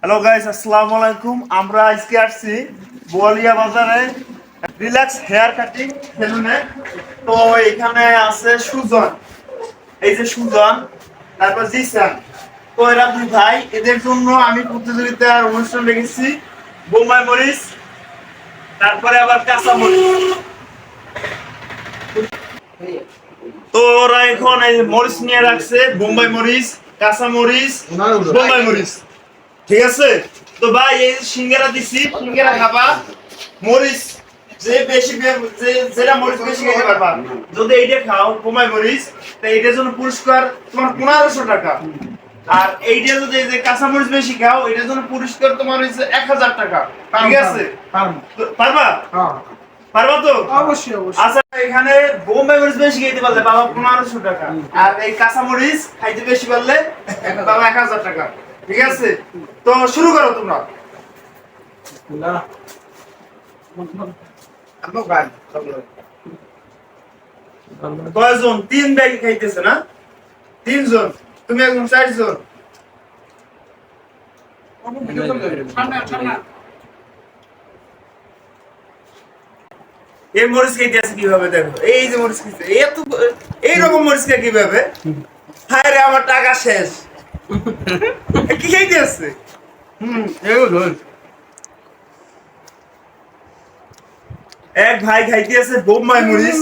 Hello guys আলাইকুম। আমরা আজকে আসছি বোয়ালিয়া বাজারে রিল্যাক্স হেয়ার কাটিং সেলুনে। তো এখানে আছে সুজন। এই যে সুজন, তারপর জিসান। তো এরা দুই ভাই। এদের জন্য আমি প্রতিযোগিতার অনুষ্ঠান রেখেছি বোম্বাই মরিচ, তারপরে আবার কাঁচা মরিচ। তো ওরা এখন এই মরিচ নিয়ে রাখছে বোম্বাই মরিচ কাঁচা মরিচ বোম্বাই মরিচ। ঠিক আছে? তো ভাই এই সিঙ্গারা দিছি সিঙ্গারা খাবা। মরিচ যে বেশি যে যেটা মরিচ বেশি খেতে পারবা। যদি এইটা খাও বোম্বাই মরিচ তো এইটার জন্য পুরস্কার তোমার পনেরোশো টাকা। আর এইটা যদি এই যে কাঁচা মরিচ বেশি খাও এটার জন্য পুরস্কার তোমার হচ্ছে এক হাজার টাকা। ঠিক আছে? পারবা। পারবা তো? অবশ্যই অবশ্যই। আচ্ছা এখানে বোম্বাই মরিচ বেশি খেতে পারলে বাবা পনেরোশো টাকা। আর এই কাঁচা মরিচ খাইতে বেশি পারলে বাবা এক হাজার টাকা। ঠিক আছে? তো শুরু করো তোমরা। কয়জন? তিন ব্যাগ খাইতেছে না? তিনজন। তুমি একজন চারজন। এই মরিচ খাইতে আছে কীভাবে দেখো? এই যে মরিচ এত এইরকম মরিচ কীভাবে? হায় রে আমার টাকা শেষ। কি খাইতে আছে? হুম এক ভাই খাইতে আছে বোম্বাই মরিচ।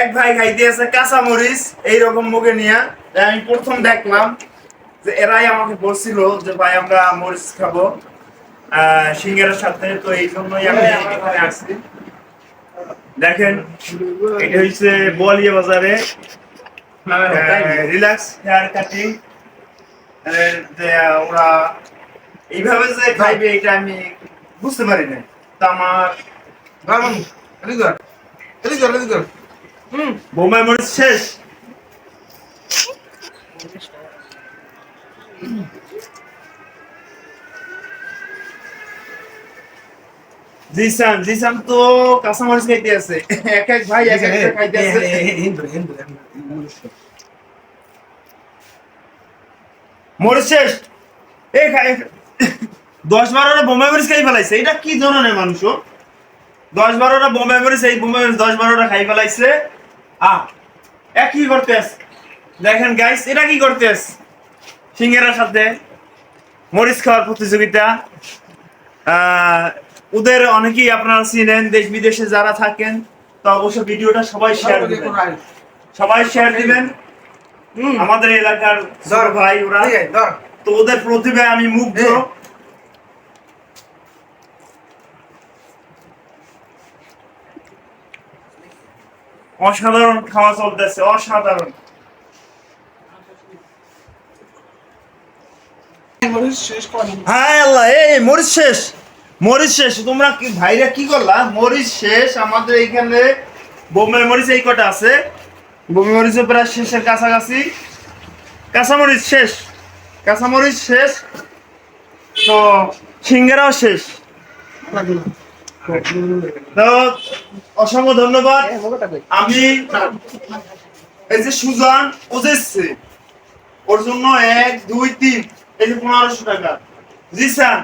এক ভাই খাইতে আছে কাঁচা মরিচ এইরকম মুখে নিয়ে। আমি প্রথম দেখলাম যে এরাই আমাকে বলছিল যে ভাই আমরা মরিচ খাব। সিঙ্গারের সাথে। তো এই জন্যই আমি এখানে আসছি দেখেন এটা হচ্ছে বোয়ালিয়া বাজারে। Relax hair cutting. ওরা এইভাবে যে খাইবে এটা আমি বুঝতে পারি না তো আমার বোম্বাই মরিচ শেষ। জিসান জিসান তো কাঁচামরিচ খাইতে আছে। এক এক ভাই এক খাইতে আছে। মরিচ শেষ। এই খাই দশ বারোটা বোম্বাই মরিচ খাই ফেলাইছে। এটা কি ধরনের মানুষ? দশ বারোটা বোম্বাই মরিচ এই বোম্বাই মরিচ দশ বারোটা খাই ফেলাইছে। আ এক কি করতে আছে? দেখেন গাইস এটা কি করতে আছে? সিঙ্গেরার সাথে মরিচ খাওয়ার প্রতিযোগিতা। আহ, ওদের অনেকেই আপনারা চিনেন দেশ বিদেশে যারা থাকেন তো অবশ্য ভিডিওটা সবাই শেয়ার দিবেন। সবাই শেয়ার দিবেন। আমাদের এলাকার ছোট ভাই ওরা। তো ওদের প্রতিভায় আমি মুগ্ধ। হ্যাঁ। অসাধারণ খাওয়া চলতেছে অসাধারণ। শেষ করেন। আল্লাহ এই মরিচ শেষ। মরিচ শেষ, তোমরা কি ভাইরা কি করলা? মরিচ শেষ, আমাদের এইখানে বোম্বাই মরিচ এই কটা আছে। বোম্বাই মরিচ প্রায় শেষের কাছাকাছি। কাঁচামরিচ শেষ কাঁচামরিচ শেষ, তো সিঙ্গারাও শেষ। তো অসংখ্য ধন্যবাদ। আমি এই যে সুজান ওজেছে ওর জন্য এক, দুই, তিন, এই যে পনেরোশো টাকা। জিসান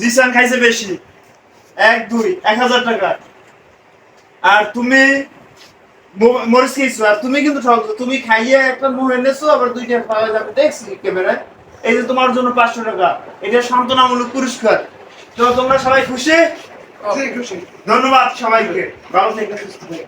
জিসান খাইছে বেশি। এক দুই এক হাজার টাকা। আর তুমি মরিচ খেয়েছো। আর তুমি কিন্তু ঠকছো তুমি খাইয়ে একটা মুখ এনেছো আবার দুইটা পাওয়া যাবে দেখছি ক্যামেরায়। এই যে তোমার জন্য পাঁচশো টাকা। এটা সান্ত্বনামূলক পুরস্কার। তো তোমরা সবাই খুশি? খুশি। ধন্যবাদ সবাইকে। ভালো থেকে সুস্থ থেকে।